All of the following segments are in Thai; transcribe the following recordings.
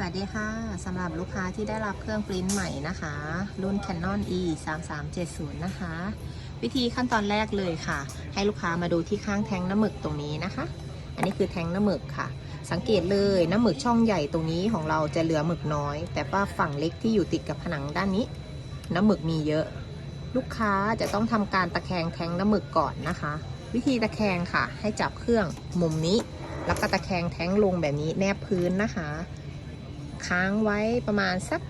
สวัสดีค่ะสำหรับลูกค้าที่ได้รับเครื่องปริ้นใหม่นะคะ รุ่น Canon E 3 3 7 0นะคะ วิธีขั้นตอนแรกเลยค่ะ ให้ลูกค้ามาดูที่ข้างแทงน้ำหมึกตรงนี้นะคะ อันนี้คือแทงน้ำหมึกค่ะ สังเกตเลยน้ำหมึกช่องใหญ่ตรงนี้ของเราจะเหลือหมึกน้อย แต่ว่าฝั่งเล็กที่อยู่ติดกับผนังด้านนี้ น้ำหมึกมีเยอะ ลูกค้าจะต้องทำการตะแคงแทงน้ำหมึกก่อนนะคะ วิธีตะแคงค่ะ ให้จับเครื่องมุมนี้ แล้วก็ตะแคงแทงลงแบบนี้แนบพื้นนะคะ ค้างไว้ประมาณสัก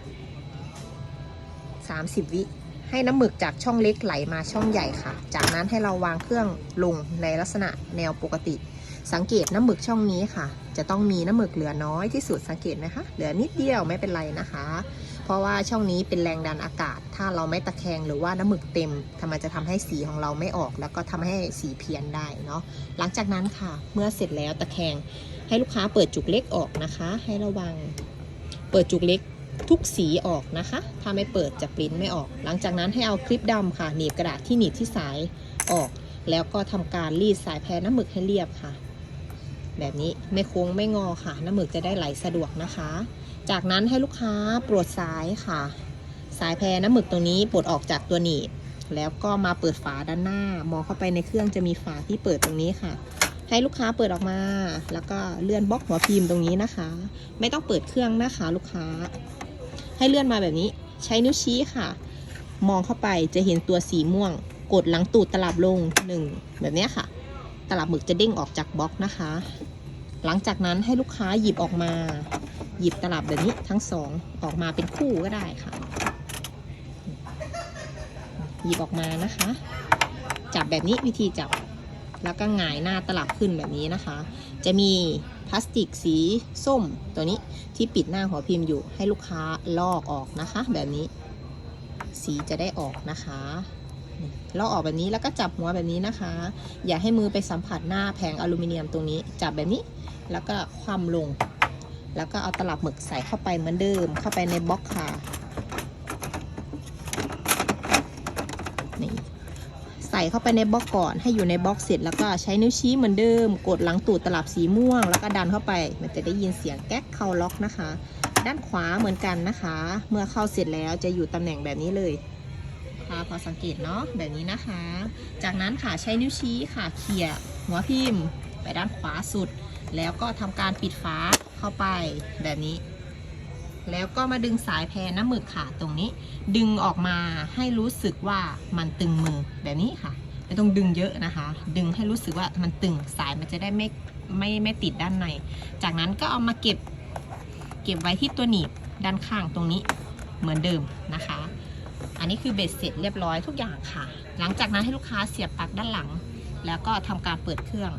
30 วิให้น้ำหมึกจากช่องเล็กไหลมาช่องใหญ่ค่ะ จากนั้นให้เราวางเครื่องลงในลักษณะแนวปกติ สังเกตน้ำหมึกช่องนี้ค่ะ จะต้องมีน้ำหมึกเหลือน้อยที่สุดสังเกตไหมคะ เหลือนิดเดียวไม่เป็นไรนะคะ เพราะว่าช่องนี้เป็นแรงดันอากาศ ถ้าเราไม่ตะแคงหรือว่าน้ำหมึกเต็มทำไมจะทำให้สีของเราไม่ออก แล้วก็ทำให้สีเพี้ยนได้เนาะ หลังจากนั้นค่ะ เมื่อเสร็จแล้วตะแคงให้ลูกค้าเปิดจุกเล็กออกนะคะ ให้ระวัง เปิดจุกเล็กทุกสีออกนะคะ ถ้าไม่เปิดจะปริ้นไม่ออก หลังจากนั้นให้เอาคลิปดำค่ะ หนีบกระดาษที่หนีบที่สายออก แล้วก็ทำการรีดสายแพรน้ำหมึกให้เรียบค่ะ แบบนี้ไม่โค้งไม่งอค่ะ น้ำหมึกจะได้ไหลสะดวกนะคะ จากนั้นให้ลูกค้าปลดสายค่ะ สายแพรน้ำหมึกตรงนี้ปลดออกจากตัวหนีบ แล้วก็มาเปิดฝาด้านหน้ามองเข้าไปในเครื่องจะมีฝาที่เปิดตรงนี้ค่ะ ให้ลูกค้าเปิดออกมา แล้วก็เลื่อนบล็อกหัวพิมพ์ตรงนี้นะคะ ไม่ต้องเปิดเครื่องนะคะลูกค้า ให้เลื่อนมาแบบนี้ใช้นิ้วชี้ค่ะ มองเข้าไปจะเห็นตัวสีม่วง กดหลังตูดตลับลงหนึ่งแบบนี้ค่ะ ตลับหมึกจะเด้งออกจากบล็อกนะคะ หลังจากนั้นให้ลูกค้าหยิบออกมา หยิบตลับแบบนี้ทั้งสองออกมาเป็นคู่ก็ได้ค่ะ หยิบออกมานะคะ จับแบบนี้วิธีจับ แล้วก็หงายหน้าตลับขึ้นแบบนี้นะคะ จะมีพลาสติกสีส้มตัวนี้ที่ปิดหน้าหัวพิมพ์อยู่ให้ลูกค้าลอกออกนะคะ แบบนี้ สีจะได้ออกนะคะลอกออกแบบนี้แล้วก็จับหัวแบบนี้นะคะ อย่าให้มือไปสัมผัสหน้าแผงอลูมิเนียมตรงนี้ จับแบบนี้แล้วก็คว่ำลง แล้วก็เอาตลับหมึกใส่เข้าไปเหมือนเดิม เข้าไปในบล็อกค่ะ นี่ ใส่เข้าไปในบล็อกก่อนให้อยู่ในบล็อกเสร็จแล้วก็ใช้นิ้วชี้เหมือนเดิม กดหลังตูดตลับสีม่วง แล้วก็ดันเข้าไป มันจะได้ยินเสียงแก๊กเข้าล็อกนะคะ ด้านขวาเหมือนกันนะคะ เมื่อเข้าเสร็จแล้วจะอยู่ตำแหน่งแบบนี้เลยค่ะพอสังเกตเนาะแบบนี้นะคะ จากนั้นค่ะใช้นิ้วชี้ค่ะเขี่ยหัวพิมพ์ ไปด้านขวาสุด แล้วก็ทำการปิดฝาเข้าไปแบบนี้ แล้วก็มาดึงสายแพรน้ำหมึกค่ะตรงนี้ ดึงออกมาให้รู้สึกว่ามันตึงมือแบบนี้ค่ะไม่ต้องดึงเยอะนะคะ ดึงให้รู้สึกว่ามันตึงสายมันจะได้ไม่ไม่ไม่ติดด้านใน จากนั้นก็เอามาเก็บเก็บไว้ที่ตัวหนีบด้านข้างตรงนี้เหมือนเดิมนะคะ อันนี้คือเบ็ดเสร็จเรียบร้อยทุกอย่างค่ะ หลังจากนั้นให้ลูกค้าเสียบปลั๊กด้านหลัง แล้วก็ทำการเปิดเครื่อง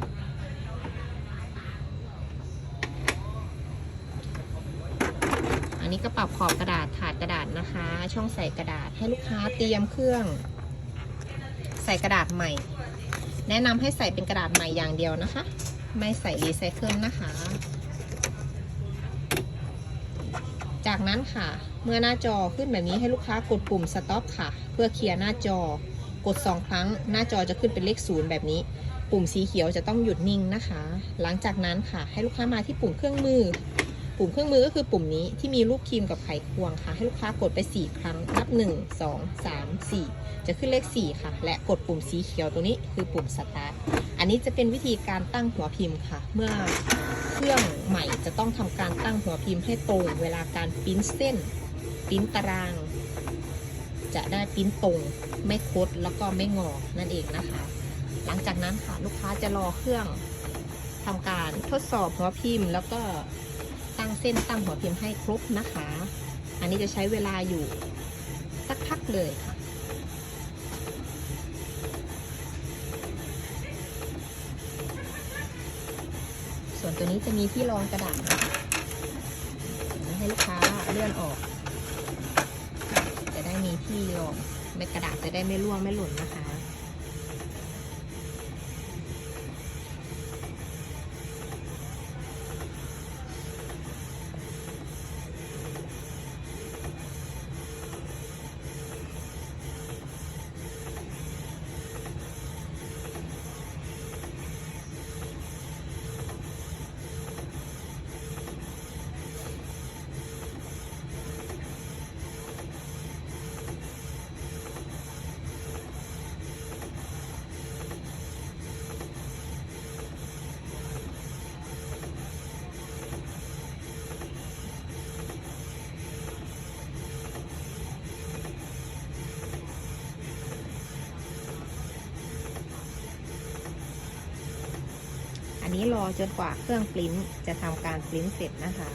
ันนี้ก็ปรับขอบกระดาษถาดกระดาษนะคะ ช่องใส่กระดาษให้ลูกค้าเตรียมเครื่อง ใส่กระดาษใหม่ แนะนำให้ใส่เป็นกระดาษใหม่อย่างเดียวนะคะ ไม่ใส่รีไซเคิลนะคะ จากนั้นค่ะ เมื่อหน้าจอขึ้นแบบนี้ให้ลูกค้ากดปุ่ม stop ค่ะ เพื่อเคลียร์หน้าจอกด 2 ครั้ง หน้าจอจะขึ้นเป็นเลขศูนย์แบบนี้ปุ่มสีเขียวจะต้องหยุดนิ่งนะคะ หลังจากนั้นค่ะ ให้ลูกค้ามาที่ปุ่มเครื่องมือ ปุ่มเครื่องมือก็คือปุ่มนี้ที่มีรูปครีมกับไขควงค่ะ ให้ลูกค้ากดไป 4 ครั้ง นับ 1 2 3 4 จะขึ้นเลข 4 ค่ะ และกดปุ่มสีเขียวตรงนี้คือปุ่มสตาร์ท อันนี้จะเป็นวิธีการตั้งหัวพิมพ์ค่ะ เมื่อเครื่องใหม่จะต้องทำการตั้งหัวพิมพ์ให้ตรงเวลาการปิ้นเส้น ปิ้นตาราง จะได้ปิ้นตรง ไม่คดแล้วก็ไม่งอ นั่นเองนะคะ หลังจากนั้นค่ะลูกค้าจะรอเครื่องทำการทดสอบหัวพิมพ์แล้วก็ ตั้งเส้นตั้งหัวพิมพ์ให้ครบนะคะ อันนี้จะใช้เวลาอยู่สักพักเลยค่ะส่วนตัวนี้จะมีที่รองกระดาษให้ลูกค้าเลื่อนออก จะได้มีที่รองไม่กระดาษจะได้ไม่ร่วงไม่หล่นนะคะ นี้รอจนกว่าเครื่องปริ้นจะทำการปริ้นเสร็จนะคะ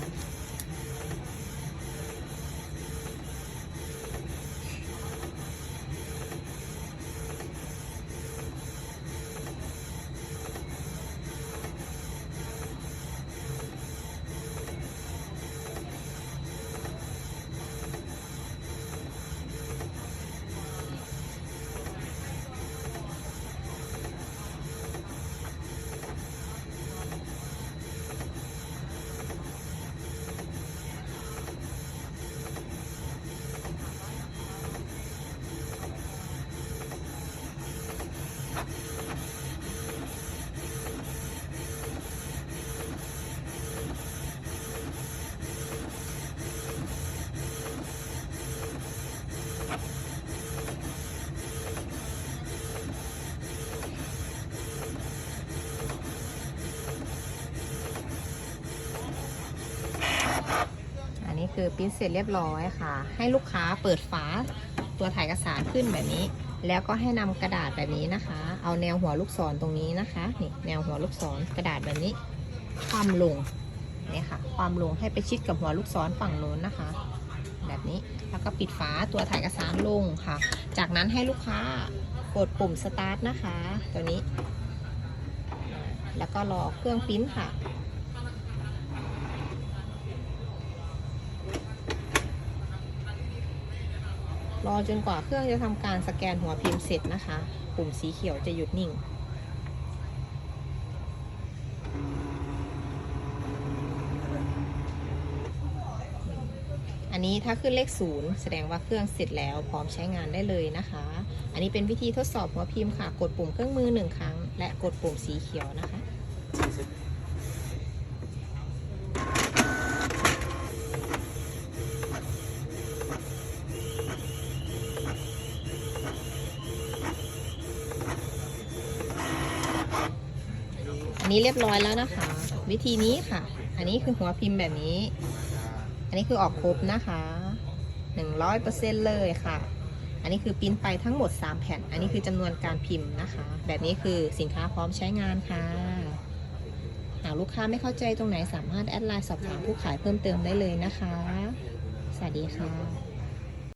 อันนี้คือ ปิ้นเสร็จเรียบร้อยค่ะ ให้ลูกค้าเปิดฝาตัวถ่ายเอกสารขึ้นแบบนี้ แล้วก็ให้นำกระดาษแบบนี้นะคะ เอาแนวหัวลูกศรตรงนี้นะคะนี่แนวหัวลูกศรกระดาษแบบนี้ ความลงนี่ค่ะ ความลงให้ไปชิดกับหัวลูกศรฝั่งโน้นนะคะ แบบนี้แล้วก็ปิดฝาตัวถ่ายเอกสารลงค่ะ จากนั้นให้ลูกค้ากดปุ่มสตาร์ทนะคะ ตัวนี้ แล้วก็รอเครื่องปริ้นค่ะ รอจนกว่าเครื่องจะทำการสแกนหัวพิมพ์เสร็จนะคะ ปุ่มสีเขียวจะหยุดนิ่ง อันนี้ถ้าขึ้นเลขศูนย์แสดงว่าเครื่องเสร็จแล้วพร้อมใช้งานได้เลยนะคะ อันนี้เป็นวิธีทดสอบหัวพิมพ์ค่ะ กดปุ่มเครื่องมือหนึ่งครั้ง และกดปุ่มสีเขียวนะคะ อันนี้เรียบร้อยแล้วนะคะ วิธีนี้ค่ะ อันนี้คือหัวพิมพ์แบบนี้ อันนี้คือออกครบนะคะหนึ่งร้อยเปอร์เซ็นเลยค่ะ อันนี้คือปิ้นไปทั้งหมด3แผ่น อันนี้คือจำนวนการพิมพ์นะคะ แบบนี้คือสินค้าพร้อมใช้งานค่ะหากลูกค้าไม่เข้าใจตรงไหนสามารถแอดไลน์สอบถามผู้ขายเพิ่มเติมได้เลยนะคะ สวัสดีค่ะ